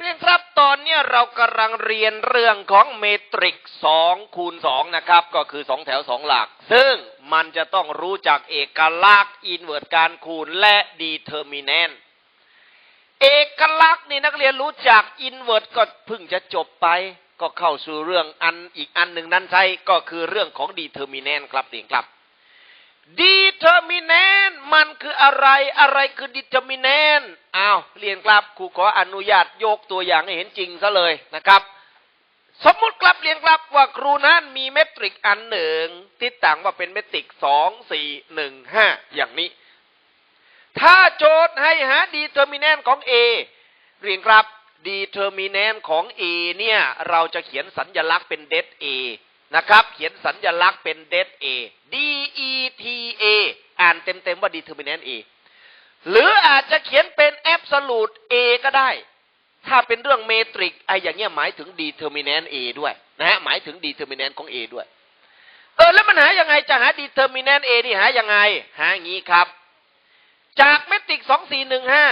เรียนครับตอนนี้เรากำลังเรียนเรื่องของเมตริก2คูณ2นะครับ ก็คือ2แถว2หลัก ซึ่งมันจะต้องรู้จักเอกลักษณ์อินเวอร์ตการคูณและดีเทอร์มินแนนเอกลักษณ์นี่นักเรียนรู้จักอินเวอร์ตก็เพิ่งจะจบไป ก็เข้าสู่เรื่องอันอีกอันหนึ่งนั้นใช่ก็คือเรื่องของดีเทอร์มินแนนครับเองครับดีเทอร์มินแนนมันคืออะไรอะไรคือดีเทอร์มินแนน อ้าวเรียนครับครูขออนุญาตยกตัวอย่างให้เห็นจริงซะเลยนะครับ สมมติครับเรียนครับว่าครูนั้นมีเมตริกอันหนึ่งที่ต่างว่าเป็นเมตริกสองสี่หนึ่งห้าอย่างนี้ ถ้าโจทย์ให้หาดีเทอร์มินแนนของ A เรียนครับดีเทอร์มินแนนของ A เนี่ยเราจะเขียนสัญลักษณ์เป็นเด A นะครับเขียนสัญลักษณ์เป็นเด A D E T A อ่านเต็มๆว่า determinant A หรืออาจจะเขียนเป็น absolute A ก็ได้ ถ้าเป็นเรื่องเมตริกไอ้อย่างเงี้ยหมายถึง determinant A ด้วยนะฮะหมายถึง determinant ของ A ด้วยเออแล้วมันหายังไงจะหา determinant A นี่หายังไง หาอย่างงี้ครับ จากเมตริกสองสี่หนึ่งห้า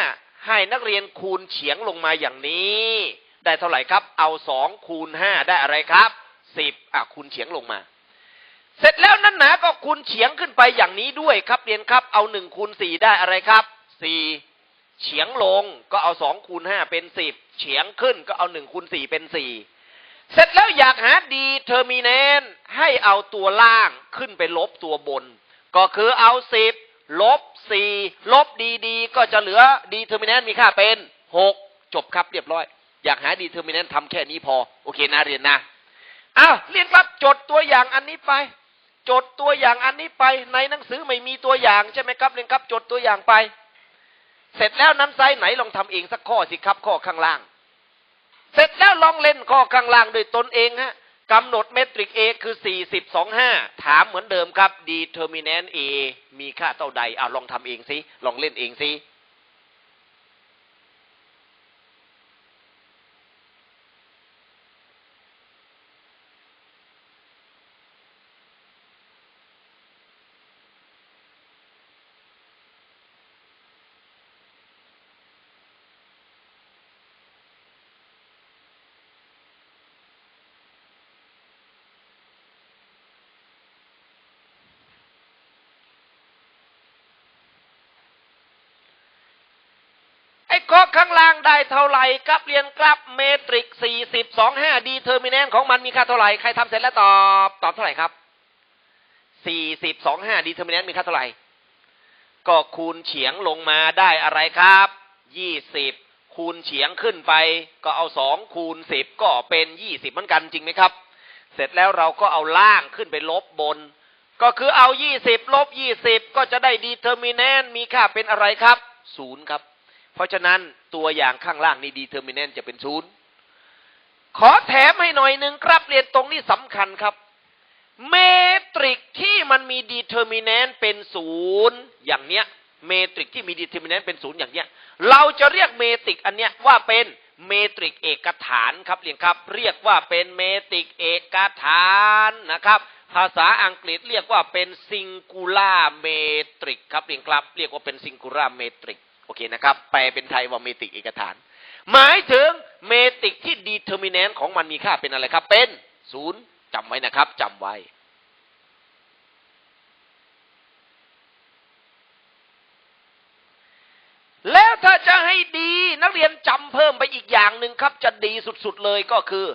ให้นักเรียนคูณเฉียงลงมาอย่างนี้ ได้เท่าไหร่ครับ เอาสองคูณห้าได้อะไรครับสิบอะคูณเฉียงลงมา เสร็จแล้วนั้นหนาก็คูณเฉียงขึ้นไปอย่างนี้ด้วยครับเรียนครับ เอาหนึ่งคูณสี่ได้อะไรครับ สี่เฉียงลงก็เอาสองคูณห้าเป็นสิบเฉียงขึ้นก็เอาหนึ่งคูณสี่เป็นสี่เสร็จแล้วอยากหาดีเทอร์มินนให้เอาตัวล่างขึ้นไปลบตัวบน ก็คือเอาสิบลบสี่ลบดีดีก็จะเหลือดีเทอร์มินนมีค่าเป็นหกจบครับเรียบร้อย อยากหาดีเทอร์มินนทำแค่นี้พอ โอเคนะเรียนนะอ้าวเรียนครับจดตัวอย่างอันนี้ไปจดตัวอย่างอันนี้ไปในหนังสือไม่มีตัวอย่างใช่ไหมครับเรียนครับจดตัวอย่างไป เสร็จแล้วน้ำไซไหนลองทำเองสักข้อสิครับ ข้อข้างล่าง เสร็จแล้วลองเล่นข้อข้างล่างโดยตนเองฮะกำหนดเมตริก A คือ 40 25 ถามเหมือนเดิมครับ determinant A มีค่าเท่าใดเอาลองทำเองสิ ลองเล่นเองสิ ไอ้ข้อข้างล่าง ได้เท่าไหร่ครับเรียนครับเมตริก40 25 determinant ของมันมีค่าเท่าไหร่ใครทำเสร็จแล้วตอบตอบเท่าไหร่ครับ40 25 determinant มีค่าเท่าไหร่ก็คูณเฉียงลงมาได้อะไรครับ20คูณเฉียงขึ้นไป ก็เอา2คูณ10ก็เป็น20เหมือนกันจริงไหมครับ เสร็จแล้วเราก็เอาล่างขึ้นไปลบบน ก็คือเอา20ลบ20ก็จะได้ determinant มีค่าเป็นอะไรครับ0ครับ เพราะฉะนั้นตัวอย่างข้างล่างนี่ determinant จะเป็นศูนย์ขอแถมให้หน่อยหนึ่งครับเรียนตรงนี้สำคัญครับ เมตริกที่มันมี determinant เป็นศูนย์อย่างเนี้ย เมตริกที่มี determinant เป็นศูนย์อย่างเนี้ย เราจะเรียกเมตริกอันเนี้ยว่าเป็นเมตริกเอกฐานครับเรียนครับ เรียกว่าเป็นเมตริกเอกฐานนะครับ ภาษาอังกฤษเรียกว่าเป็น singular metric ครับเรียนครับ เรียกว่าเป็น singular metric โอเคนะครับ แปลเป็นไทยว่าเมติกเอกฐาน หมายถึงเมติกที่ determinant ของมันมีค่าเป็นอะไรครับ เป็นศูนย์จำไว้นะครับจำไว้ แล้วถ้าจะให้ดีนักเรียนจำเพิ่มไปอีกอย่างหนึ่งครับ จะดีสุดๆเลยก็คือ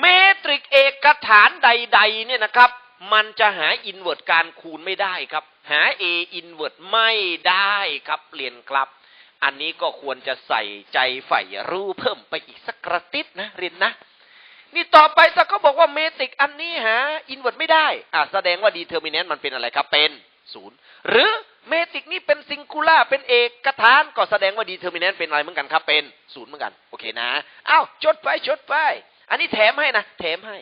เมตริกเอกฐานใด ๆ เนี่ยนะครับมันจะหาอินเวอร์ตการคูณไม่ได้ครับ หา a อินเวอร์ตไม่ได้ครับเรียนครับ อันนี้ก็ควรจะใส่ใจใฝ่รู้เพิ่มไปอีกสักกระติดนะรียนนะ นี่ต่อไปถ้าเขาบอกว่าเมติกอันนี้หาอินเวอร์ตไม่ได้ อะแสดงว่าดีเทอร์มินนมันเป็นอะไรครับ เป็นศูนย์หรือเมติกนี่เป็นซิงคูล่าเป็นเอกฐานก็แสดงว่าดีเทอร์มินนเป็นอะไรเหมือนกันครับ เป็นศูนย์เหมือนกัน โอเคนะอ้าวจดไปจดไป อันนี้แถมให้นะ แถมให้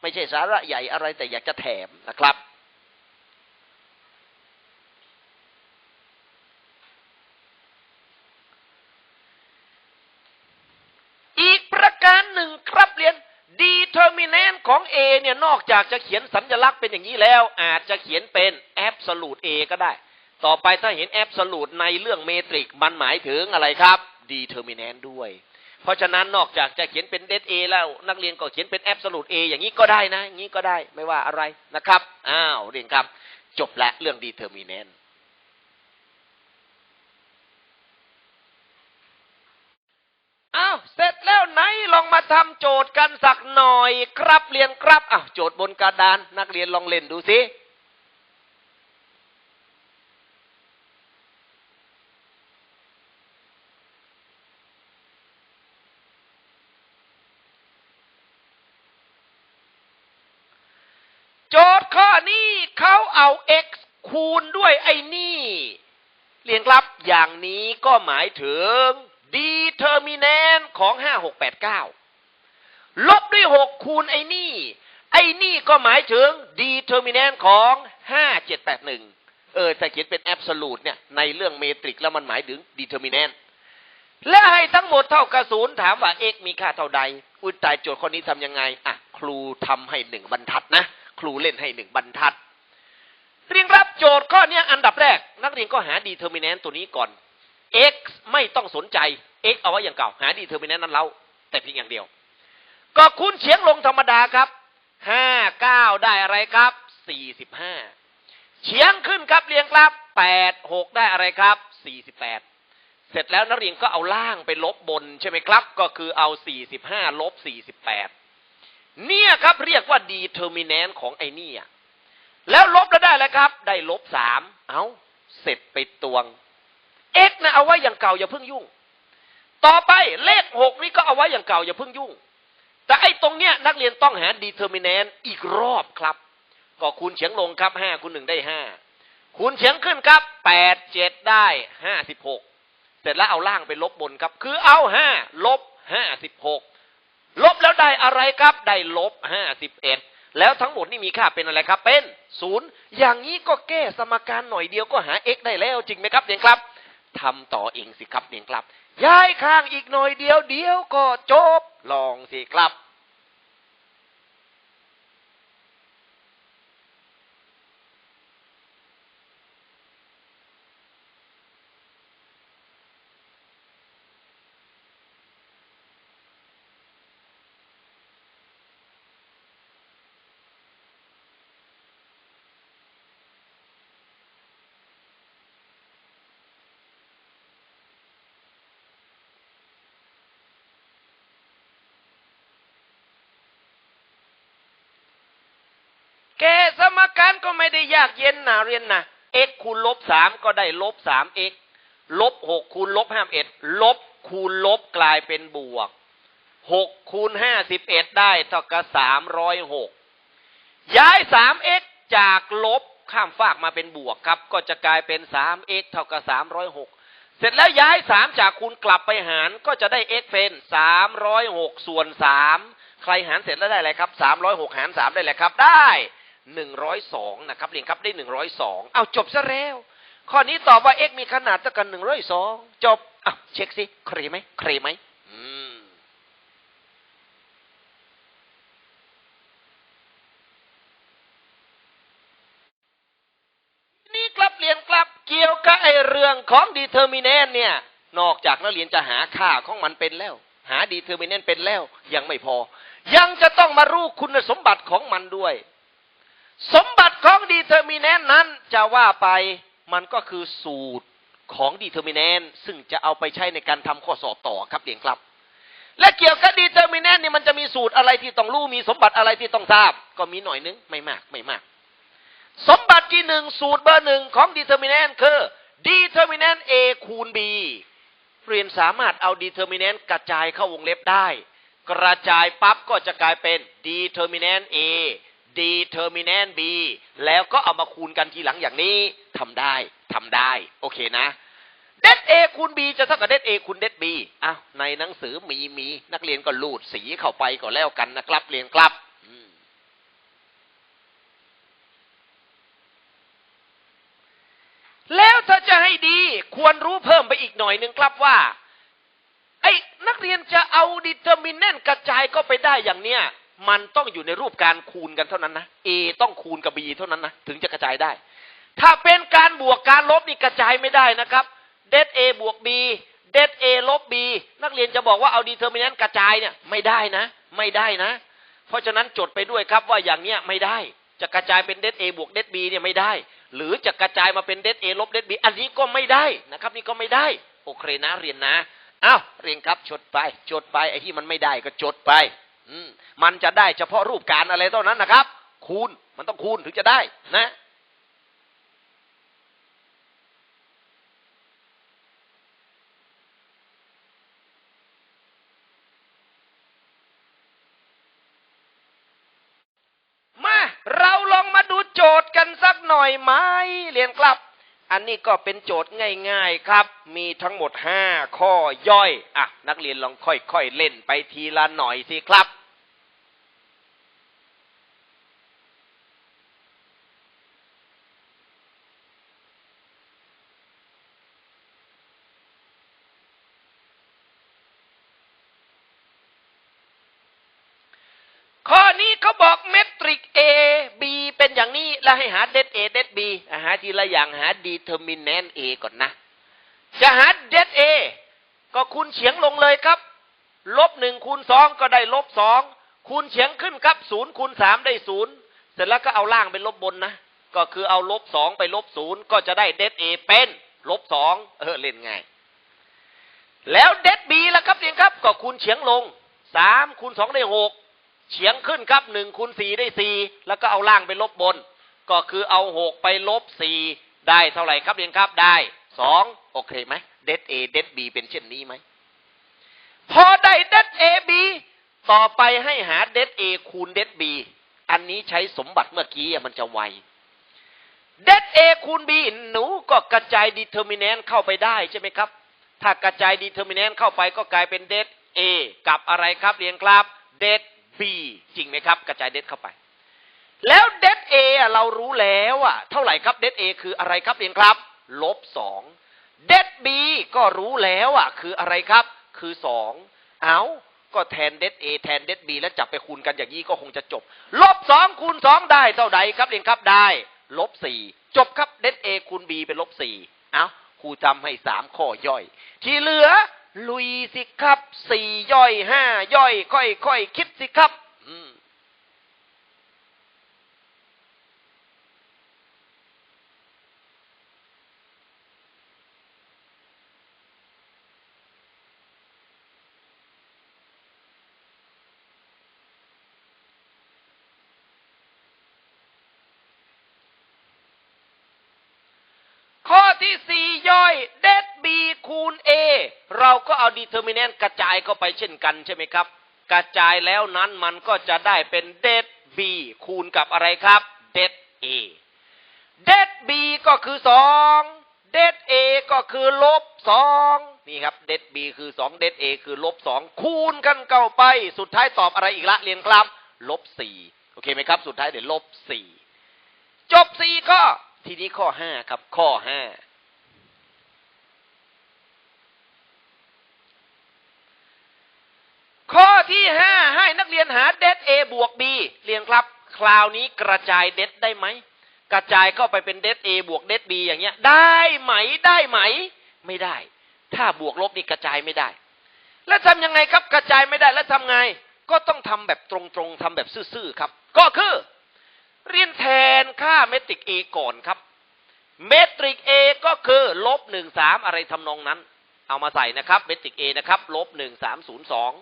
ไม่ใช่สาระใหญ่อะไรแต่อยากจะแถมนะครับ อีกประการหนึ่งครับเรียน determinant ของ A เนี่ยนอกจากจะเขียนสัญลักษณ์เป็นอย่างนี้แล้ว อาจจะเขียนเป็น absolute A ก็ได้ ต่อไปถ้าเห็น absolute ในเรื่องเมตริกมันหมายถึงอะไรครับ determinant ด้วย เพราะฉะนั้นนอกจากจะเขียนเป็นเด a เอแล้วนักเรียนก็เขียนเป็นแอบสูตรเออย่างนี้ก็ได้นะ อย่างนี้ก็ได้ไม่ว่าอะไรนะครับอ้าวเรียนครับ จบและเรื่องดีเทอร์มิน t อ้าวเสร็จแล้วไหนลองมาทำโจทย์กันสักหน่อยครับเรียนครับอ้าวโจทย์บนกระดาน นักเรียนลองเล่นดูสิโจทย์ข้อนี้เขาเอา x คูณด้วยไอ้นี่ เรียนรับอย่างนี้ก็หมายถึง determinant ของ5689ลบด้วย6คูณไอ้นี่ ไอ้นี่ก็หมายถึง determinant ของ5781เออถ้าเขียนเป็น absolute เนี่ยในเรื่องเมตริกแล้วมันหมายถึง determinant และให้ทั้งหมดเท่ากับศูนย์ถามว่า x มีค่าเท่าใด อุยตายโจทย์ข้อนี้ทำยังไง อะ ครูทำให้หนึ่งบรรทัดนะ ครูเล่นให้หนึ่งบรรทัด เรียนรับโจทย์ข้อนี้อันดับแรก นักเรียนก็หา determinant ตัวนี้ก่อน x ไม่ต้องสนใจ x เอาไว้อย่างเก่า หา determinant นั้นเราแต่เพียงอย่างเดียว ก็คูณเฉียงลงธรรมดาครับห้าเก้าได้อะไรครับสี่สิบห้าเฉียงขึ้นครับเรียงครับแปดหกได้อะไรครับสี่สิบแปดเสร็จแล้วนักเรียนก็เอาล่างไปลบบนใช่ไหมครับ ก็คือเอาสี่สิบห้าลบสี่สิบแปดเนี่ยครับเรียกว่า determinant ของไอ้นี่อะแล้วลบแล้วได้แล้วครับ ได้ลบสามเอาเสร็จไปตวง x นะเอาไว้อย่างเก่าอย่าเพิ่งยุ่ง ต่อไปเลขหกนี่ก็เอาไว้อย่างเก่าอย่าเพิ่งยุ่ง แต่ไอ้ตรงเนี้ยนักเรียนต้องหา determinant อีกรอบครับ ก็คูณเฉียงลงครับห้าคูณหนึ่งได้ห้าคูณเฉียงขึ้นครับแปดเจ็ดได้ห้าสิบหกเสร็จแล้วเอาล่างไปลบบนครับ คือเอาห้าลบห้าสิบหกลบแล้วได้อะไรครับ ได้ลบห้าสิบเอ็ดแล้วทั้งหมดนี่มีค่าเป็นอะไรครับ เป็นศูนย์อย่างนี้ก็แก้สมการหน่อยเดียวก็หา x ได้แล้วจริงไหมครับเด็กครับ ทำต่อเองสิครับเด็กครับ ย้ายข้างอีกหน่อยเดียวเดียวก็จบ ลองสิครับ แกสม ก็ไม่ได้ยากเย็นนะเรียนนะ x คูณลบสามก็ได้ลบสาม x ลบหกคูณลบห้าเอ็ดลบคูณลบกลายเป็นบวกหกคูณห้าสิบเอ็ดได้เท่ากับสามร้อยหกย้ายสาม x จากลบข้ามฟากมาเป็นบวกครับ ก็จะกลายเป็นสาม x เท่ากับสามร้อยหกเสร็จแล้วย้ายสามจากคูณกลับไปหารก็จะได้ x เป็นสามร้อยหกส่วนสามใครหารเสร็จแล้วได้อะไรครับสามร้อยหกหารสามได้อะไรครับได้ หนึ่งร้อยสองนะครับเรียนครับได้หนึ่งร้อยสองเอาจบซะแล้ว ข้อนี้ตอบว่า x มีขนาดเท่ากันหนึ่งร้อยสองจบอะเช็คสิเครไหมเครไหมอืมนี่ครับเรียนครับเกี่ยวกับไอเรื่องของ determinant เนี่ย นอกจากนักเรียนจะหาค่าของมันเป็นแล้ว หา determinant เป็นแล้ว ยังไม่พอ ยังจะต้องมารู้คุณสมบัติของมันด้วย สมบัติของ determinant นั้นจะว่าไปมันก็คือสูตรของ determinant ซึ่งจะเอาไปใช้ในการทำข้อสอบต่อครับเรียนครับ และเกี่ยวกับ determinant นี่มันจะมีสูตรอะไรที่ต้องรู้มีสมบัติอะไรที่ต้องทราบ ก็มีหน่อยนึงไม่มากไม่มาก สมบัติที่หนึ่งสูตรเบอร์หนึ่งของ determinant คือ determinant a คูณ b เรียนสามารถเอา determinant กระจายเข้าวงเล็บได้ กระจายปั๊บก็จะกลายเป็นดีเทอร์มินนเอ determinant a determinant b แล้วก็เอามาคูณกันทีหลังอย่างนี้ทำได้ทำได้ โอเคนะเด็ด a คูณ b จะเท่ากับเด็ด a คูณเด็ด b อ้าวในหนังสือมีมีนักเรียนก็ลูดสีเข้าไปก็แล้วกันนะครับเรียนครับแล้วถ้าจะให้ดีควรรู้เพิ่มไปอีกหน่อยหนึ่งครับว่า ไอ้นักเรียนจะเอา determinant กระจายก็ไปได้อย่างเนี้ย มันต้องอยู่ในรูปการคูณกันเท่านั้นนะ A ต้องคูณกับ B เท่านั้นนะ ถึงจะกระจายได้ ถ้าเป็นการบวกการลบนี่กระจายไม่ได้นะครับ det A บวก B เดดเอลบบีนักเรียนจะบอกว่าเอาดีเทอร์มินนกระจายเนี่ยไม่ได้นะ ไม่ได้นะ เพราะฉะนั้นจดไปด้วยครับว่าอย่างเนี้ยไม่ได้ จะกระจายเป็นเดดเอบวกเดดบีเนี่ยไม่ได้ หรือจะกระจายมาเป็นเดดเอลบเดดบีอันนี้ก็ไม่ได้นะครับ นี่ก็ไม่ได้ โอเคนะเรียนนะอ้าวเรียนครับจดไปจดไปไอ้ที่มันไม่ได้ก็จดไป มันจะได้เฉพาะรูปการอะไรเท่านั้นนะครับ คูณมันต้องคูณถึงจะได้นะมาเราลองมาดูโจทย์กันสักหน่อยไหมเรียนครับ อันนี้ก็เป็นโจทย์ง่ายๆครับ มีทั้งหมดห้าข้อย่อย อะ นักเรียนลองค่อยๆเล่นไปทีละหน่อยสิครับข้อนี้เขาบอกเมตริก A B เอ แล้วให้หาเดด A เดด B อะหาทีละอย่างหา determinant A ก่อนนะ จะหาเดด A ก็คูณเฉียงลงเลยครับ ลบหนึ่งคูณสองก็ได้ลบสองคูณเฉียงขึ้นครับศูนย์คูณสามได้ศูนย์เสร็จแล้วก็เอาล่างเป็นลบบนนะ ก็คือเอาลบสองไปลบศูนย์ก็จะได้เดด A เป็นลบสองเออเล่นง่ายแล้วเดด B ล่ะครับเรียนครับ ก็คูณเฉียงลงสามคูณสองได้หกเฉียงขึ้นครับหนึ่งคูณสี่ได้สี่แล้วก็เอาล่างไปลบบน ก็คือเอาหกไปลบสี่ได้เท่าไหร่ครับเรียนครับได้สองโอเคไหมเดดเอเดดบีเป็นเช่นนี้ไหมพอได้เดดเอบีต่อไปให้หาเดดเอคูณเดดบีอันนี้ใช้สมบัติเมื่อกี้มันจะไวเดดเอคูณบีหนูก็กระจายดีเทอร์มินแนนเข้าไปได้ใช่ไหมครับ ถ้ากระจายดีเทอร์มินแนนเข้าไปก็กลายเป็นเดดเอกับอะไรครับเรียนครับเดด B จริงไหมครับ กระจายเดดเข้าไป แล้วเดด A อะเรารู้แล้วอะเท่าไหร่ครับเดด A คืออะไรครับเรียนครับ ลบสองเดด B ก็รู้แล้วอะคืออะไรครับ คือสองเอาก็แทนเดด A แทนเดด B แล้วจับไปคูณกันอย่างนี้ก็คงจะจบ ลบสองคูณสองได้เท่าใดครับเรียนครับได้ ลบสี่จบครับเดด A คูณ B เป็นลบสี่เอาครูจำให้สามข้อย่อย ที่เหลือลุยสิครับสี่ย่อยห้าย่อย ค่อยค่อยคิดสิครับ อืม ข้อ ที่สี่ย่อยเดดบีคูณ A เราก็เอาดีเทอร์มินแนนต์กระจายเข้าไปเช่นกันใช่ไหมครับ กระจายแล้วนั้นมันก็จะได้เป็นเดดบีคูณกับอะไรครับเดด A เดดบีก็คือสองเดด A ก็คือลบสองนี่ครับเดดบีคือสองเดด A คือลบสองคูณกันเข้าไป สุดท้ายตอบอะไรอีกละเรียนครับลบสี่โอเคไหมครับ สุดท้ายเดี๋ยวลบสี่จบสี่ข้อทีนี้ข้อห้าครับข้อห้า ข้อที่ห้าให้นักเรียนหาเดด A บวก B เรียนครับ คราวนี้กระจายเดดได้ไหม กระจายเข้าไปเป็นเดด A บวกเดด B อย่างเงี้ย ได้ไหมได้ไหม ไม่ได้ ถ้าบวกลบนี่กระจายไม่ได้ แล้วทำยังไงครับกระจายไม่ได้แล้วทำไง ก็ต้องทำแบบตรงๆทำแบบซื่อๆครับ ก็คือ เรียนแทนค่าเมตริก A ก่อนครับ เมตริก A ก็คือลบหนึ่งสามอะไรทำนองนั้น เอามาใส่นะครับ เมตริก A นะครับลบหนึ่งสามศูนย์สอง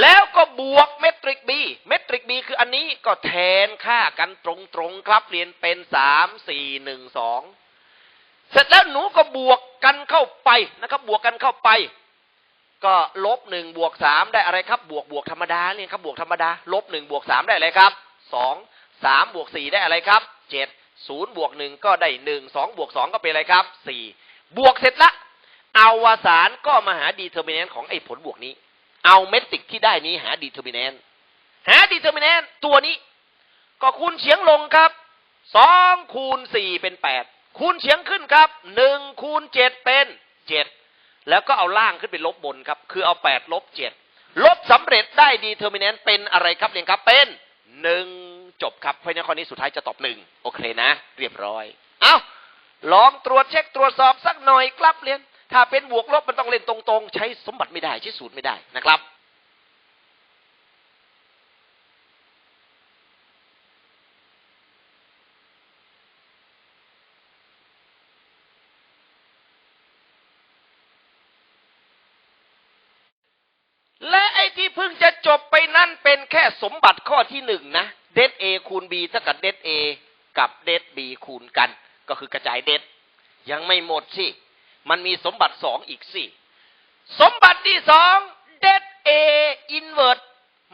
แล้วก็บวกเมตริก B เมตริก B คืออันนี้ก็แทนค่ากันตรงๆครับเรียนเป็นสามสี่หนึ่งสองเสร็จแล้วหนูก็บวกกันเข้าไปนะครับ บวกกันเข้าไป ก็ลบหนึ่งบวกสามได้อะไรครับ บวกบวกธรรมดาเนี่ยครับบวกธรรมดาลบหนึ่งบวกสามได้อะไรครับสองสามบวกสี่ได้อะไรครับเจ็ดศูนย์บวกหนึ่งก็ได้หนึ่งสองบวกสองก็เป็นอะไรครับสี่บวกเสร็จละอวสานก็มาหาดีเทอร์มินนของไอ้ผลบวกนี้ เอาเมตริกที่ได้นี้หาดีเทอร์มินนหาดีเทอร์มินนตัวนี้ ก็คูณเฉียงลงครับสองคูณสี่เป็นแปดคูณเฉียงขึ้นครับหนึ่งคูณเจ็ดเป็นเจ็ดแล้วก็เอาล่างขึ้นไปลบบนครับ คือเอาแปดลบเจ็ดลบสำเร็จได้ดีเทอร์มินนเป็นอะไรครับเรียนครับเป็นหนึ่งจบครับเพราะนั้นข้อนี้สุดท้ายจะตอบหนึ่งโอเคนะ เรียบร้อย เอาลองตรวจเช็คตรวจสอบสักหน่อยครับเรียน ถ้าเป็นบวกลบมันต้องเล่นตรงๆ ใช้สมบัติไม่ได้ใช้สูตรไม่ได้นะครับ และไอ้ที่เพิ่งจะจบไปนั่นเป็นแค่สมบัติข้อที่หนึ่งนะเดดเอคูณบีเท่ากับเดดเอกับเดดบีคูณกัน ก็คือกระจายเดดยังไม่หมดสิ มันมีสมบัติสองอีกสิสมบัติที่สองเดดเออินเวอร์ต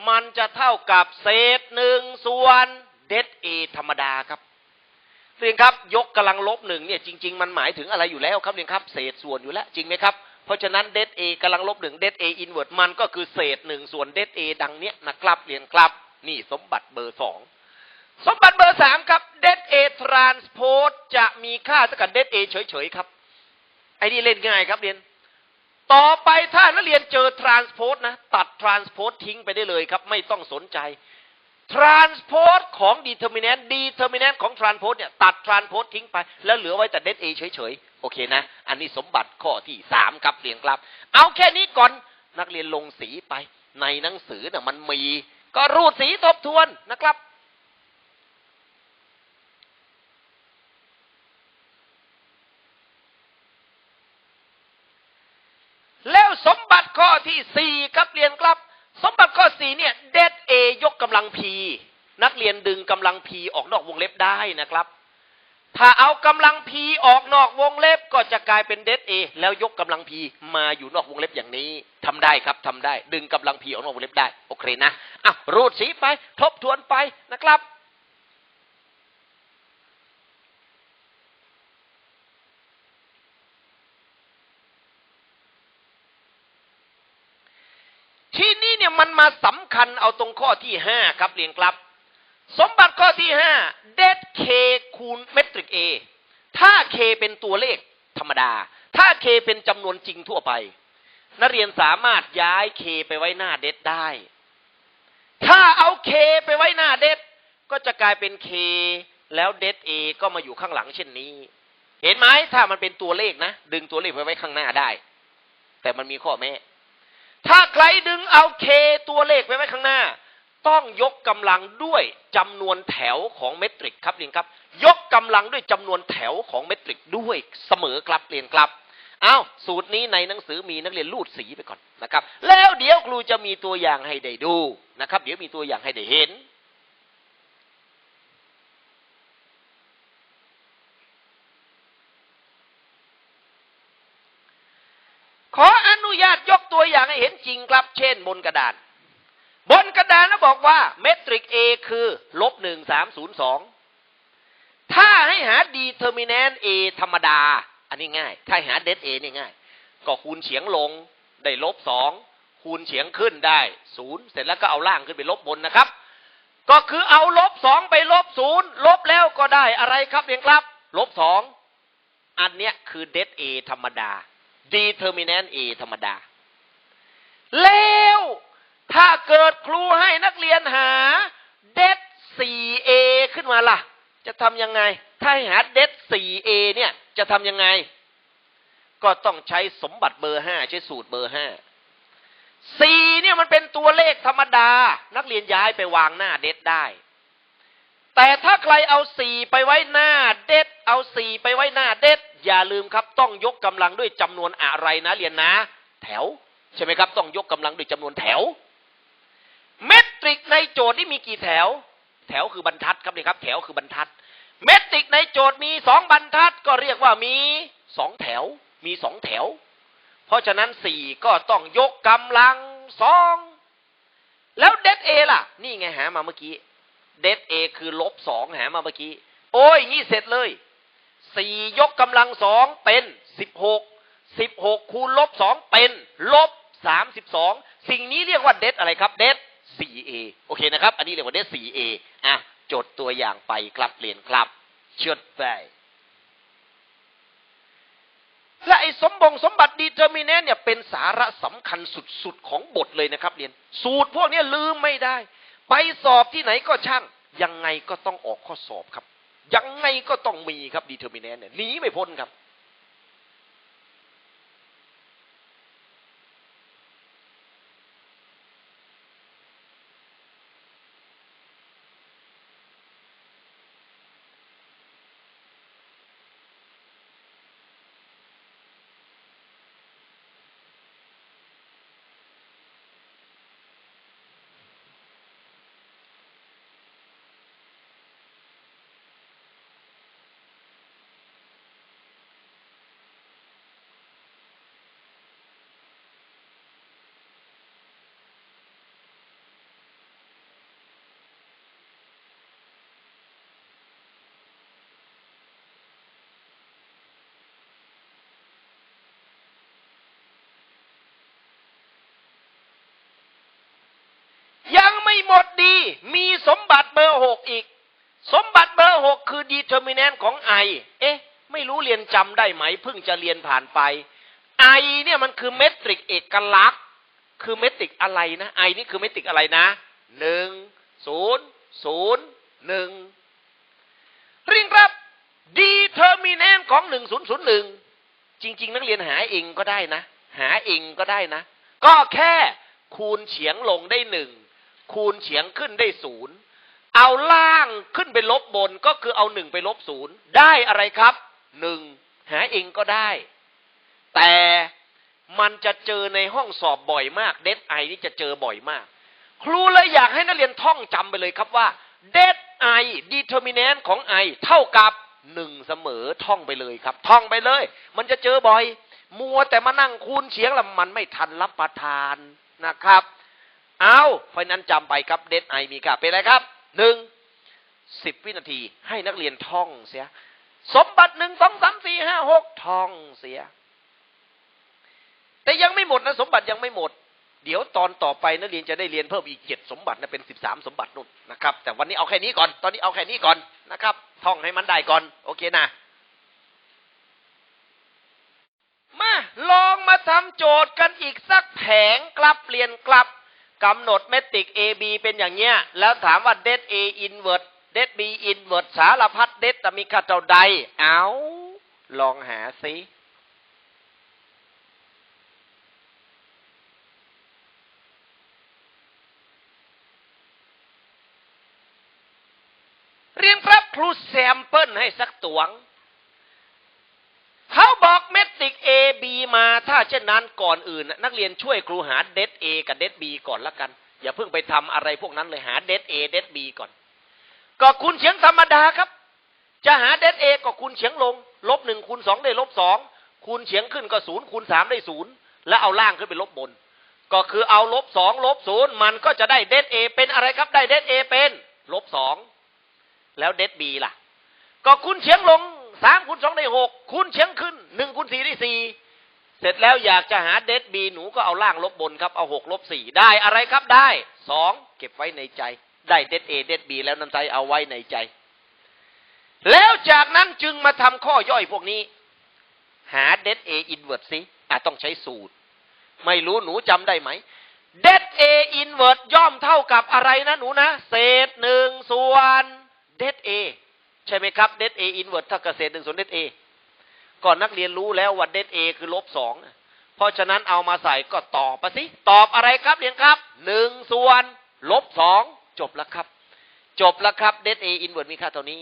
มันจะเท่ากับเศษหนึ่งส่วนเดดเอธรรมดาครับเรียนครับ ยกกำลังลบหนึ่งเนี่ยจริง ๆ มันหมายถึงอะไรอยู่แล้วครับเรียนครับ เศษส่วนอยู่แล้ว จริงไหมครับ เพราะฉะนั้นเดดเอกำลังลบหนึ่งเดดเออินเวอร์ตมันก็คือเศษหนึ่งส่วนเดดเอดังเนี้ยนะครับเรียนครับนี่สมบัติเบอร์สองสมบัติเบอร์สามครับเดดเอทรานสโพสจะมีค่าเท่ากับเดดเอเฉยๆครับ ไอ้นี่เล่นง่ายครับเรียน ต่อไปถ้านักเรียนเจอทรานสโพสนะ ตัดทรานสโพสทิ้งไปได้เลยครับ ไม่ต้องสนใจทรานสโพสของดีเทอร์มิน t ดีเทอร์มิน t ของทรานสโพสเนี่ยตัดทรานสโพสทิ้งไป แล้วเหลือไว้แต่เดดเอเฉยๆ โอเคนะ อันนี้สมบัติข้อที่สามครับเรียนครับ เอาแค่นี้ก่อนนักเรียนลงสีไปในหนังสือน่ะมันมี ก็รูดสีทบทวนนะครับ แล้วสมบัติข้อ ที่สี่ครับเรียนครับ สมบัติข้อสี่เนี่ยเดดเอยกกำลังพีนักเรียนดึงกำลังพีออกนอกวงเล็บได้นะครับ ถ้าเอากำลังพีออกนอกวงเล็บก็จะกลายเป็นเดดเอแล้วยกกำลังพีมาอยู่นอกวงเล็บอย่างนี้ทำได้ครับทำได้ ดึงกำลังพีออกนอกวงเล็บได้โอเคนะอะรูดสีไปทบทวนไปนะครับ ทีนี้ เนี่ยมันมาสำคัญเอาตรงข้อที่ห้าครับเรียนครับ สมบัติข้อที่ห้าเดดเคคูณเมตริกเอถ้าเคเป็นตัวเลขธรรมดา ถ้าเคเป็นจำนวนจริงทั่วไป นักเรียนสามารถย้ายเคไปไว้หน้าเดดได้ ถ้าเอาเคไปไว้หน้าเดดก็จะกลายเป็นเคแล้วเดดเอก็มาอยู่ข้างหลังเช่นนี้ เห็นไหมถ้ามันเป็นตัวเลขนะ ดึงตัวเลขไปไว้ข้างหน้าได้ แต่มันมีข้อแม้ ถ้าใครดึงเอาเคตัวเลขไปไว้ข้างหน้า ต้องยกกำลังด้วยจำนวนแถวของเมตริกครับเรียนครับ ยกกำลังด้วยจำนวนแถวของเมตริกด้วยเสมอครับเรียนครับเอาสูตรนี้ในหนังสือมีนักเรียนรูดสีไปก่อนนะครับ แล้วเดี๋ยวครูจะมีตัวอย่างให้ได้ดูนะครับ เดี๋ยวมีตัวอย่างให้ได้เห็นขออ นุญาตยกตัวอย่างให้เห็นจริงครับ เช่น บนกระดาน บนกระดานแล้วบอกว่าเมตริก A คือลบหนึ่งสามศูนย์สองถ้าให้หาดีเทอร์มิน t A ธรรมดา อันนี้ง่าย ถ้าหาเดด A นี่ง่าย ก็คูณเฉียงลงได้ลบสองคูณเฉียงขึ้นได้ศูนย์เสร็จแล้วก็เอาล่างขึ้นไปลบบนนะครับ ก็คือเอาลบสองไปลบศูนย์ลบแล้วก็ได้อะไรครับเองครับ ลบสองอันเนี้ยคือเดด A ธรรมดา determinant A ธรรมดา แล้วถ้าเกิดครูให้นักเรียนหา det 4a ขึ้นมาล่ะ จะทำยังไง ถ้าหา det 4a เนี่ยจะทำยังไง ก็ต้องใช้สมบัติเบอร์ห้าใช้สูตรเบอร์ห้าสี่เนี่ยมันเป็นตัวเลขธรรมดา นักเรียนย้ายไปวางหน้าเด็ดได้ แต่ถ้าใครเอาสี่ไปไว้หน้าเด็ด เอาสี่ไปไว้หน้าเด็ด อย่าลืมครับ ต้องยกกำลังด้วยจำนวนอะไรนะเรียนนะ แถว ใช่ไหมครับ ต้องยกกำลังด้วยจำนวนแถว เมตริกในโจทย์นี่มีกี่แถว แถวคือบรรทัดครับนี่ครับ แถวคือบรรทัด เมตริกในโจทย์มีสองบรรทัด ก็เรียกว่ามีสองแถว มีสองแถว เพราะฉะนั้นสี่ก็ต้องยกกำลังสองแล้วเดดเอล่ะ นี่ไงหามาเมื่อกี้ เดดเอคือลบสองหามาเมื่อกี้ โอ้ยงี้เสร็จเลย สี่ยกกำลังสองเป็นสิบหกสิบหกคูณลบสองเป็นลบสามสิบสองสิ่งนี้เรียกว่าเดดอะไรครับเดด 4a โอเคนะครับ อันนี้เรียกว่าเดด 4a อะจดตัวอย่างไปครับเรียนครับจดไปและไอ้สมบงสมบัติดีเทอร์มิน t เนี่ยเป็นสาระสำคัญสุดๆ ของบทเลยนะครับเรียน สูตรพวกนี้ลืมไม่ได้ ไปสอบที่ไหนก็ช่าง ยังไงก็ต้องออกข้อสอบครับ ยังไงก็ต้องมีครับดีเทอร์มินแนนเนี่ยหนีไม่พ้นครับ หมดดี มีสมบัติเบอร์หกอีก สมบัติเบอร์หกคือ determinant ของ I เอ๊ะ ไม่รู้เรียนจำได้ไหม เพิ่งจะเรียนผ่านไป I เนี่ยมันคือเมตริกเอกลักษณ์ คือเมตริกอะไรนะ I นี่คือเมตริกอะไรนะหนึ่งศูนย์ศูนย์หนึ่งเรียงครับ determinant ของหนึ่งศูนย์ศูนย์หนึ่งจริง ๆ นักเรียนหาเองก็ได้นะ หาเองก็ได้นะ ก็แค่คูณเฉียงลงได้หนึ่ง คูณเฉียงขึ้นได้ศูนย์เอาล่างขึ้นไปลบบนก็คือเอาหนึ่งไปลบศูนย์ได้อะไรครับหนึ่งหาเองก็ได้ แต่มันจะเจอในห้องสอบบ่อยมาก เดทไอนี่จะเจอบ่อยมาก ครูเลยอยากให้นักเรียนท่องจำไปเลยครับว่าเดทไอ determinant ของ i เท่ากับหนึ่งเสมอท่องไปเลยครับ ท่องไปเลย มันจะเจอบ่อย มัวแต่มานั่งคูณเฉียงแล้วมันไม่ทันรับประทานนะครับ เอาเพราะนั้นจำไปครับเดทไอมีค่าเป็นอะไรครับหนึ่งสิบวินาทีให้นักเรียนท่องเสีย สมบัติหนึ่งสองสามสี่ห้าหกท่องเสีย แต่ยังไม่หมดนะ สมบัติยังไม่หมด เดี๋ยวตอนต่อไปนักเรียนจะได้เรียนเพิ่มอีกเจ็ดสมบัตินะเป็นสิบสามสมบัตินุ่นนะครับ แต่วันนี้เอาแค่นี้ก่อน ตอนนี้เอาแค่นี้ก่อนนะครับ ท่องให้มันได้ก่อน โอเคนะมาลองมาทำโจทย์กันอีกสักแผงกลับเปลี่ยนกลับ กำหนดเมตริก A B เป็นอย่างเงี้ย แล้วถามว่าเด A inverse เด B inverse สารพัดเดจะมีค่าเท่าใด เอาลองหาสิเรียนครับครูแซมเปิลให้สักตวง เขาบอกเมตริก A B มาถ้าเช่นนั้นก่อนอื่น นักเรียนช่วยครูหาเด A กับเด B ก่อนละกัน อย่าเพิ่งไปทำอะไรพวกนั้นเลยหาเด A เด B ก่อน ก็คูณเฉียงธรรมดาครับ จะหาเด A ก็คูณเฉียงลง ลบหนึ่งคูณสองได้ลบสองคูณเฉียงขึ้นก็ศูนย์คูณสามได้ศูนย์แล้วเอาล่างขึ้นไปลบบน ก็คือเอาลบสองลบศูนย์มันก็จะได้เด A เป็นอะไรครับได้เด A เป็นลบสองแล้วเดดบีล่ะ ก็คูณเฉียงลง สามคูณสองได้หกคูณเฉียงขึ้นหนึ่งคูณสี่ได้สี่เสร็จแล้วอยากจะหาเดดบีหนูก็เอาล่างลบบนครับ เอาหกลบสี่ได้อะไรครับได้สองเก็บไว้ในใจ ได้เดดเอเดดบีแล้วนันใจเอาไว้ในใจ แล้วจากนั้นจึงมาทำข้อย่อยพวกนี้ หาเดดเออินเวอร์สสิอะต้องใช้สูตร ไม่รู้หนูจำได้ไหมเดดเออินเวอร์สย่อมเท่ากับอะไรนะหนูนะ เศษหนึ่งส่วนเดดเอ ใช่ไหมครับเดดเออินเวอร์สเท่ากับเศษหนึ่งส่วนเดดเอก่อนนักเรียนรู้แล้วว่าเดดเอคือลบสองเพราะฉะนั้นเอามาใส่ก็ตอบมาสิ ตอบอะไรครับเรียนครับหนึ่งส่วนลบสองจบแล้วครับ จบแล้วครับเดดเออินเวอร์สมีค่าเท่านี้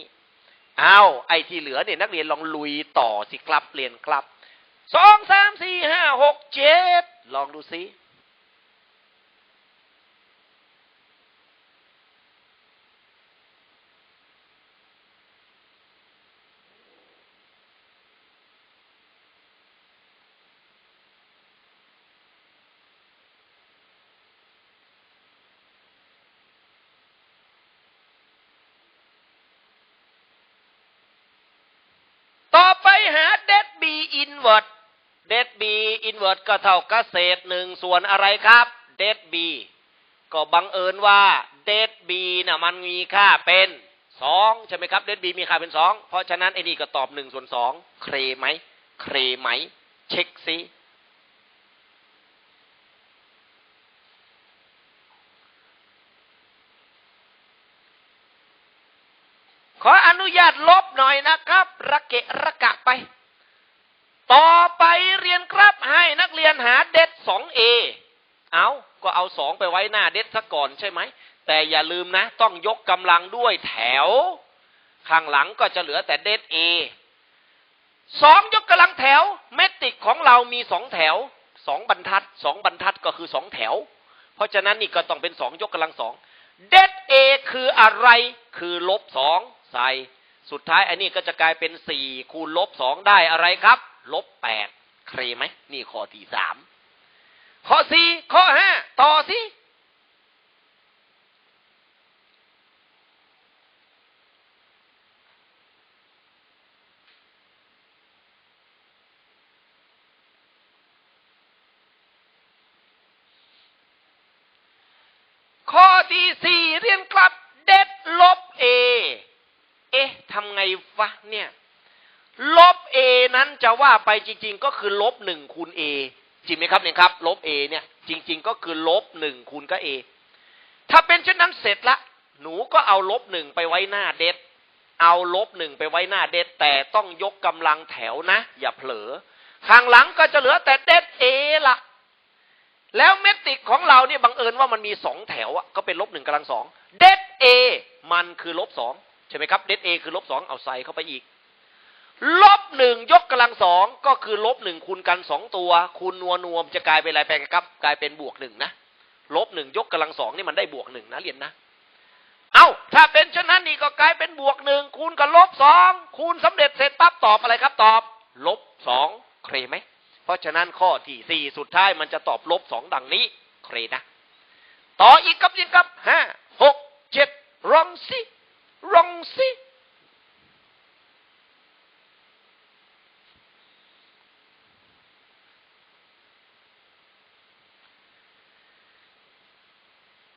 เอาไอที่เหลือเนี่ยนักเรียนลองลุยต่อสิครับเรียนครับสองสามสี่ห้าหกเจ็ดลองดูสิ ต่อไปหาเดดบี อินเวอร์ตเดดบีอินเวอร์ตก็เท่ากับเศษหนึ่งส่วนอะไรครับเดดบีก็บังเอิญว่าเดดบีน่ะมันมีค่าเป็นสองใช่ไหมครับเดดบีมีค่าเป็นสองเพราะฉะนั้นไอ้นี่ก็ตอบหนึ่งส่วนสองเครไหมเครไหม เช็คซิขออนุญาตลบหน่อยนะครับ ระเกะระกะไป ต่อไปเรียนครับให้นักเรียนหาเด็ดสองเอเอาก็เอาสองไปไว้หน้าเด็ดซะก่อนใช่ไหม แต่อย่าลืมนะ ต้องยกกำลังด้วยแถว ข้างหลังก็จะเหลือแต่เด็ดเอสองยกกำลังแถว เมตริกของเรามีสองแถวสองบรรทัดสองบรรทัดก็คือสองแถว เพราะฉะนั้นนี่ก็ต้องเป็นสองยกกำลังสองเด็ดเอคืออะไรคือลบสองใส่ สุดท้ายอันนี้ก็จะกลายเป็นสี่คูณลบสองได้อะไรครับ ลบแปดเครไหมนี่ข้อที่สามข้อสี่ข้อห้าต่อสิ ข้อที่ ที่สี่เรียนครับ เด็ดลบเอ เอ๊ะทำไงวะเนี่ย ลบเอนั้น จะว่าไปจริง ๆ ก็คือลบหนึ่งคูณเอจริงไหมครับเนี่ยครับ ลบเอเนี่ยจริง ๆ ก็คือลบหนึ่งคูณก็เอถ้าเป็นเช่นนั้นเสร็จละ หนูก็เอาลบหนึ่งไปไว้หน้าเด็ดเอาลบหนึ่งไปไว้หน้าเด็ดแต่ต้องยกกำลังแถวนะ อย่าเผลอข้างหลังก็จะเหลือแต่เด็ดเอละแล้วเมตริกของเราเนี่ยบังเอิญว่ามันมีสองแถวอะก็เป็นลบหนึ่งกำลังสองเด็ดเอมันคือลบสองใช่ไหมครับเด็ดเอคือลบสองเอาใส่เข้าไปอีก ลบหนึ่งยกกำลังสองก็คือลบหนึ่งคูณกันสองตัวคูณนัวนวมจะกลายเป็นอะไรไปครับ กลายเป็นบวกหนึ่งนะลบหนึ่งยกกำลังสองนี่มันได้บวกหนึ่งนะเรียนนะ เอาถ้าเป็นเช่นนั้นนี่ก็กลายเป็นบวกหนึ่งคูณกับลบสองคูณสำเร็จเสร็จปั๊บตอบอะไรครับตอบลบสองเครไหมเพราะฉะนั้นข้อที่สี่สุดท้ายมันจะตอบลบสองดังนี้เครนะ ต่ออีกครับยิงครับห้าหกเจ็ดรองสิรองสิ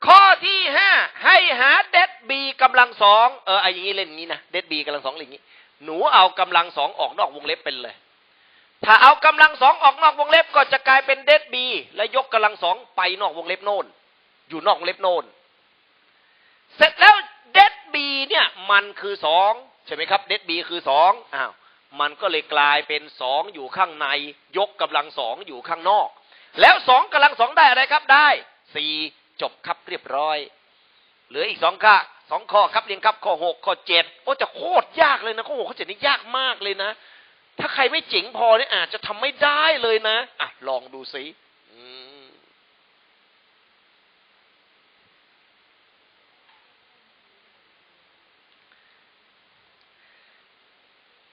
ข้อที่ห้าให้หาเด็ด บีกำลังสองเออไอ้อย่างนี้เล่นอย่างนี้นะเดดบีกำลังสองเล่นอย่างนี้ หนูเอากำลังสองออกนอกวงเล็บเป็นเลย ถ้าเอากำลังสองออกนอกวงเล็บก็จะกลายเป็นเดดบีและยกกำลังสองไปนอกวงเล็บโน่น อยู่นอกวงเล็บโน่น เสร็จแล้วเดดบีเนี่ยมันคือสองใช่ไหมครับเดดบีคือสองอ้าวมันก็เลยกลายเป็นสองอยู่ข้างใน ยกกำลังสองอยู่ข้างนอก แล้วสองกำลังสองได้อะไรครับได้สี่จบครับเรียบร้อย เหลืออีกสองข้อสองข้อครับเรียงครับข้อหกข้อเจ็ดโอ้จะโคตรยากเลยนะข้อหกข้อเจ็ดนี่ยากมากเลยนะ ถ้าใครไม่เจ๋งพอเนี่ยอาจจะทำไม่ได้เลยนะอะลองดูสิ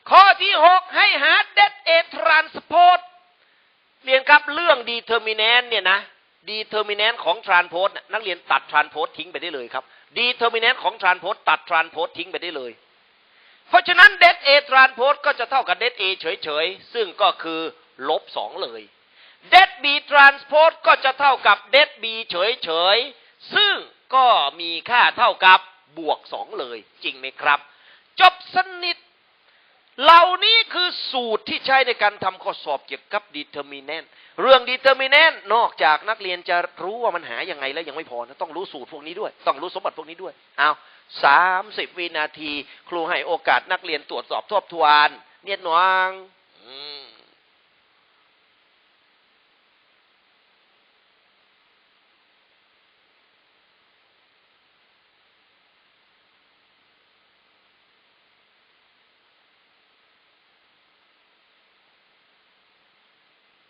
ข้อที่หกให้หา dead a transport เรียนครับเรื่อง determinant เนี่ยนะ determinant ของ transport น่ะนักเรียนตัด transport ทิ้งไปได้เลยครับ determinant ของ transport ตัด transport ทิ้งไปได้เลย เพราะฉะนั้น det a transport ก็จะเท่ากับ det a เฉยๆ ซึ่งก็คือลบสองเลย det b transport ก็จะเท่ากับ det b เฉยๆ ซึ่งก็มีค่าเท่ากับบวกสองเลย จริงไหมครับ จบสนิท เหล่านี้คือสูตรที่ใช้ในการทำข้อสอบเกี่ยวกับดีเทอร์มินแนนเรื่องดีเทอร์มินแนอกจากนักเรียนจะรู้ว่ามันหายังไงแล้วยังไม่พอนะต้องรู้สูตรพวกนี้ด้วย ต้องรู้สมบัติพวกนี้ด้วยเอาสามสิบวินาที ครูให้โอกาสนักเรียนตรวจสอบทบทวน เนียดหนวงอืม